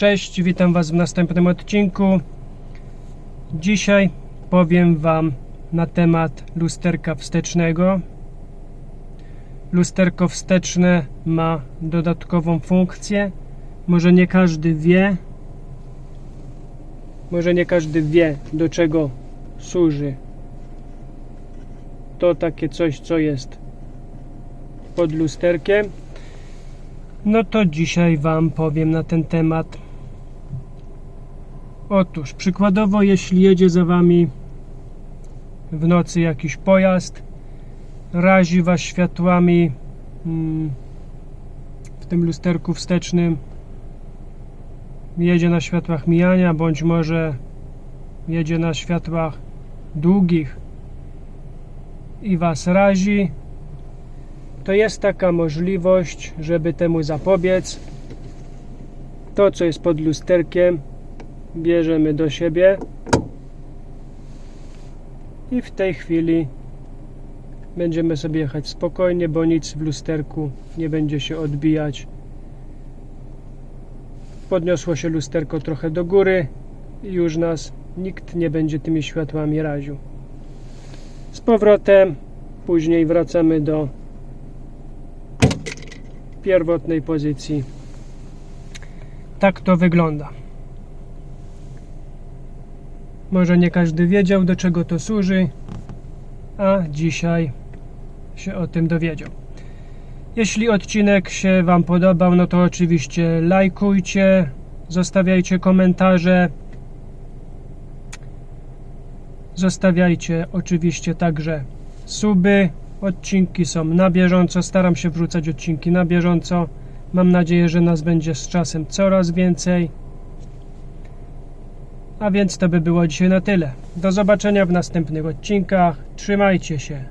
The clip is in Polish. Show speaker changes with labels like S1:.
S1: Cześć, witam Was w następnym odcinku. Dzisiaj powiem Wam na temat lusterka wstecznego. Lusterko wsteczne ma dodatkową funkcję. Może nie każdy wie, może nie każdy wie, do czego służy to takie coś, co jest pod lusterkiem. No to dzisiaj Wam powiem na ten temat. Otóż, przykładowo, jeśli jedzie za Wami w nocy jakiś pojazd, razi Was światłami mm, w tym lusterku wstecznym, jedzie na światłach mijania, bądź może jedzie na światłach długich i Was razi, to jest taka możliwość, żeby temu zapobiec. To, co jest pod lusterkiem, bierzemy do siebie i w tej chwili będziemy sobie jechać spokojnie, bo nic w lusterku nie będzie się odbijać. Podniosło się lusterko trochę do góry i już nas nikt nie będzie tymi światłami raził. Z powrotem później wracamy do pierwotnej pozycji. Tak to wygląda. Może nie każdy wiedział, do czego to służy, a dzisiaj się o tym dowiedział. Jeśli odcinek się Wam podobał, no to oczywiście lajkujcie, zostawiajcie komentarze. Zostawiajcie oczywiście także suby. Odcinki są na bieżąco. Staram się wrzucać odcinki na bieżąco. Mam nadzieję, że nas będzie z czasem coraz więcej. A więc to by było dzisiaj na tyle. Do zobaczenia w następnych odcinkach. Trzymajcie się.